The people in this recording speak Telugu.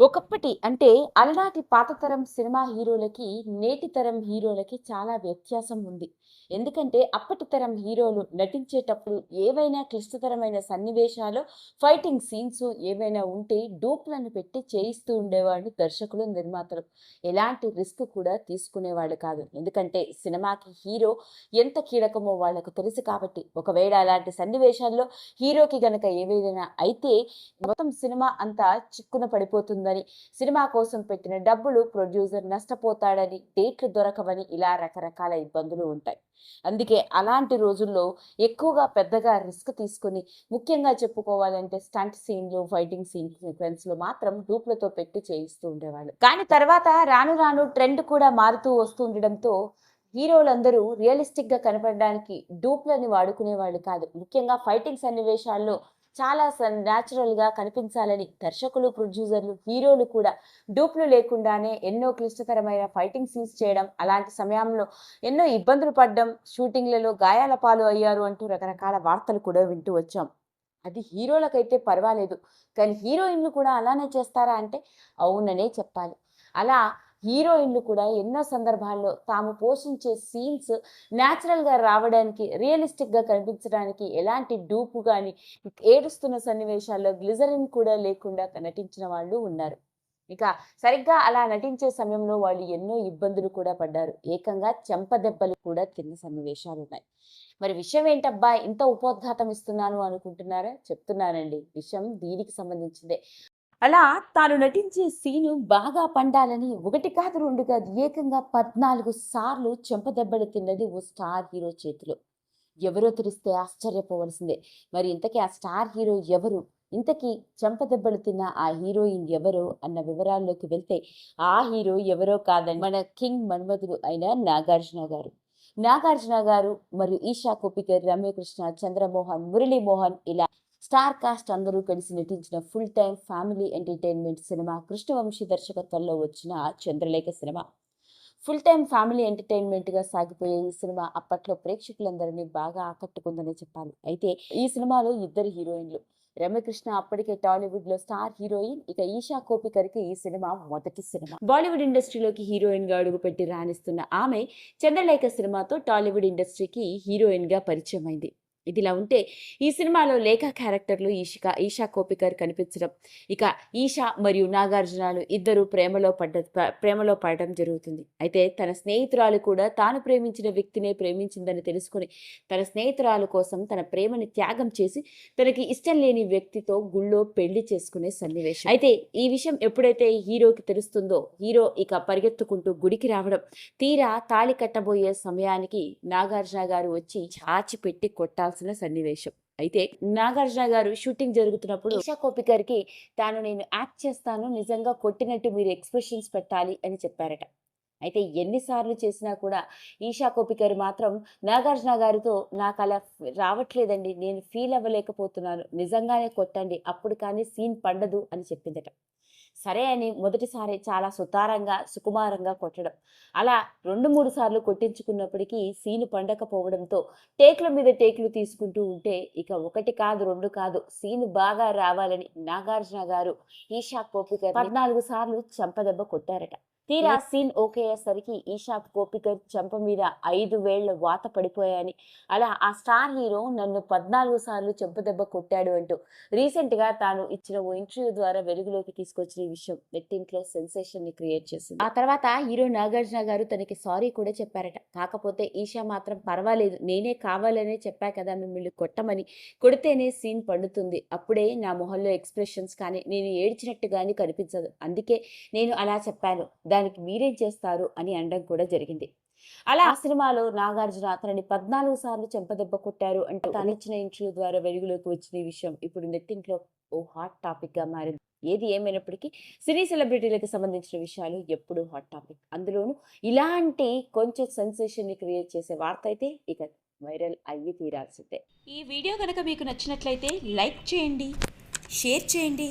ఒకప్పటి అంటే అలనాటి పాత తరం సినిమా హీరోలకి నేటి తరం హీరోలకి చాలా వ్యత్యాసం ఉంది. ఎందుకంటే అప్పటి తరం హీరోలు నటించేటప్పుడు ఏవైనా క్లిష్టతరమైన సన్నివేశాలు ఫైటింగ్ సీన్స్ ఏవైనా ఉంటే డూప్లను పెట్టి చేయిస్తూ ఉండేవాళ్ళు దర్శకులు నిర్మాతలు. ఎలాంటి రిస్క్ కూడా తీసుకునేవాళ్ళు కాదు. ఎందుకంటే సినిమాకి హీరో ఎంత కీలకమో వాళ్ళకు తెలుసు కాబట్టి. ఒకవేళ అలాంటి సన్నివేశాల్లో హీరోకి గనక ఏవైనా అయితే మొత్తం సినిమా అంతా చిక్కున పడిపోతుందని సినిమా కోసం పెట్టిన డబ్బులు ప్రొడ్యూసర్ నష్టపోతాడని డేట్లు దొరకవని ఇలా రకరకాల ఇబ్బందులు ఉంటాయి. అందుకే అలాంటి రోజుల్లో ఎక్కువగా పెద్దగా రిస్క్ తీసుకుని ముఖ్యంగా చెప్పుకోవాలంటే స్టంట్ సీన్లు ఫైటింగ్ సీన్ సీక్వెన్స్లు మాత్రం డూప్లతో పెట్టి చేయిస్తూ ఉండేవాళ్ళు. కానీ తర్వాత రాను రాను ట్రెండ్ కూడా మారుతూ వస్తుండడంతో హీరోలందరూ రియలిస్టిక్గా కనపడడానికి డూప్లని వాడుకునేవాళ్ళు కాదు. ముఖ్యంగా ఫైటింగ్ సన్నివేశాల్లో చాలా న్యాచురల్గా కనిపించాలని దర్శకులు ప్రొడ్యూసర్లు హీరోలు కూడా డూప్లు లేకుండానే ఎన్నో క్లిష్టతరమైన ఫైటింగ్ సీన్స్ చేయడం అలాంటి సమయంలో ఎన్నో ఇబ్బందులు పడ్డం షూటింగ్లలో గాయాల పాలు అయ్యారు అంటూ రకరకాల వార్తలు కూడా వింటూ వచ్చాం. అది హీరోలకైతే పర్వాలేదు కానీ హీరోయిన్లు కూడా అలానే చేస్తారా అంటే అవుననే చెప్పాలి. అలా హీరోయిన్లు కూడా ఎన్నో సందర్భాల్లో తాము పోషించే సీన్స్ న్యాచురల్గా రావడానికి రియలిస్టిక్గా కనిపించడానికి ఎలాంటి డూపు కానీ ఏడుస్తున్న సన్నివేశాల్లో గ్లిజరిన్ కూడా లేకుండా నటించిన వాళ్ళు ఉన్నారు. ఇక సరిగ్గా అలా నటించే సమయంలో వాళ్ళు ఎన్నో ఇబ్బందులు కూడా పడ్డారు. ఏకంగా చెంపదెబ్బలు కూడా తిన్న సన్నివేశాలు ఉన్నాయి. మరి విషయం ఏంటబ్బా? ఇంత ఉపోద్ఘాతం ఇస్తున్నాను అనుకుంటున్నారా? చెప్తున్నానండి. విషయం దీనికి సంబంధించిందే. అలా తాను నటించే సీను బాగా పండాలని ఒకటి కాదు రెండు కాదు ఏకంగా పద్నాలుగు సార్లు చెంపదెబ్బలు తిన్నది ఓ స్టార్ హీరో చేతిలో. ఎవరో తెలిస్తే ఆశ్చర్యపోవలసిందే. మరి ఇంతకీ ఆ స్టార్ హీరో ఎవరు? ఇంతకీ చెంపదెబ్బలు తిన్న ఆ హీరోయిన్ ఎవరో అన్న వివరాల్లోకి వెళ్తే ఆ హీరో ఎవరో కాదని మన కింగ్ మన్మధుడు అయిన నాగార్జున గారు. నాగార్జున గారు మరియు ఈషా కోపికర్ రమ్యకృష్ణ చంద్రమోహన్ మురళీమోహన్ ఇలా స్టార్ కాస్ట్ అందరూ కలిసి నటించిన full time family entertainment cinema Krishna Vamsi దర్శకత్వంలో వచ్చిన Chandralekha cinema. Full time family ఎంటర్టైన్మెంట్గా సాగిపోయే ఈ సినిమా అప్పట్లో ప్రేక్షకులందరినీ బాగా ఆకట్టుకుందనే చెప్పాలి. అయితే ఈ సినిమాలో ఇద్దరు హీరోయిన్లు. రమ్యకృష్ణ అప్పటికే టాలీవుడ్లో స్టార్ హీరోయిన్. ఇక ఈషా కోపికర్కి ఈ సినిమా మొదటి సినిమా. బాలీవుడ్ ఇండస్ట్రీలోకి హీరోయిన్గా అడుగుపెట్టి రాణిస్తున్న ఆమె చంద్రలేఖ సినిమాతో టాలీవుడ్ ఇండస్ట్రీకి హీరోయిన్గా పరిచయం అయింది ఇదిలా ఉంటే ఈ సినిమాలో లేఖ క్యారెక్టర్లు ఈషిక ఈషా కోపికర్ కనిపించడం. ఇక ఈషా మరియు నాగార్జునాలు ఇద్దరు ప్రేమలో పడ్డ ప్రేమలో పడడం జరుగుతుంది. అయితే తన స్నేహితురాలు కూడా తాను ప్రేమించిన వ్యక్తినే ప్రేమించిందని తెలుసుకుని తన స్నేహితురాలు కోసం తన ప్రేమని త్యాగం చేసి తనకి ఇష్టం లేని వ్యక్తితో గుళ్ళో పెళ్ళి చేసుకునే సన్నివేశం. అయితే ఈ విషయం ఎప్పుడైతే హీరోకి తెలుస్తుందో హీరో ఇక పరిగెత్తుకుంటూ గుడికి రావడం తీరా తాళి కట్టబోయే సమయానికి నాగార్జున గారు వచ్చి చాచి పెట్టి కొట్టాల్సిన సన్నివేశం. అయితే నాగార్జున గారు షూటింగ్ జరుగుతున్నప్పుడు ఈషా కోపికర్కి తాను నేను యాక్ట్ చేస్తాను నిజంగా కొట్టినట్టు మీరు ఎక్స్ప్రెషన్స్ పెట్టాలి అని చెప్పారట. అయితే ఎన్నిసార్లు చేసినా కూడా ఈషా కోపికర్ మాత్రం నాగార్జున గారితో నాకు అలా రావట్లేదండి నేను ఫీల్ అవ్వలేకపోతున్నాను నిజంగానే కొట్టండి అప్పుడు కానీ సీన్ పండదు అని చెప్పిందట. సరే అని మొదటిసారి చాలా సుతారంగా సుకుమారంగా కొట్టడం. అలా రెండు మూడు సార్లు కొట్టించుకున్నప్పటికీ సీను పండకపోవడంతో టేకుల మీద టేకులు తీసుకుంటూ ఉంటే ఇక ఒకటి కాదు రెండు కాదు సీను బాగా రావాలని నాగార్జున గారు ఈషా కోపిక పద్నాలుగు సార్లు చంపదెబ్బ కొట్టారట. తీరా సీన్ ఓకే అయ్యేసరికి ఈషా కోపికర్ చెంప మీద ఐదు వేళ్ళ వాత పడిపోయాయని. అలా ఆ స్టార్ హీరో నన్ను పద్నాలుగు సార్లు చెంపదెబ్బ కొట్టాడు అంటూ రీసెంట్గా తాను ఇచ్చిన ఓ ఇంటర్వ్యూ ద్వారా వెలుగులోకి తీసుకొచ్చిన ఈ విషయం నెట్టింట్లో సెన్సేషన్ని క్రియేట్ చేసింది. ఆ తర్వాత హీరో నాగార్జున గారు తనకి సారీ కూడా చెప్పారట. కాకపోతే ఈషా మాత్రం పర్వాలేదు నేనే కావాలనే చెప్పా కదా మిమ్మల్ని కొట్టమని కొడితేనే సీన్ పండుతుంది. అప్పుడే నా మొహంలో ఎక్స్ప్రెషన్స్ కానీ నేను ఏడ్చినట్టు కానీ కనిపించదు. అందుకే నేను అలా చెప్పాను. దానికి మీరేం చేస్తారు అని అనడం కూడా జరిగింది. అలా ఆ సినిమాలో నాగార్జున అతనిని పద్నాలుగు సార్లు చెంపదెబ్బ కొట్టారు అంటే తను ఇచ్చిన ఇంటర్వ్యూ ద్వారా వెలుగులోకి వచ్చిన విషయం ఇప్పుడు నెట్టింట్లో ఓ హాట్ టాపిక్గా మారింది. ఏది ఏమైనప్పటికీ సినీ సెలబ్రిటీలకు సంబంధించిన విషయాలు ఎప్పుడూ హాట్ టాపిక్. అందులోనూ ఇలాంటి కొంచెం సెన్సేషన్ని క్రియేట్ చేసే వార్త అయితే ఇక వైరల్ అయ్యి తీరాల్సిందే. ఈ వీడియో కనుక మీకు నచ్చినట్లయితే లైక్ చేయండి షేర్ చేయండి.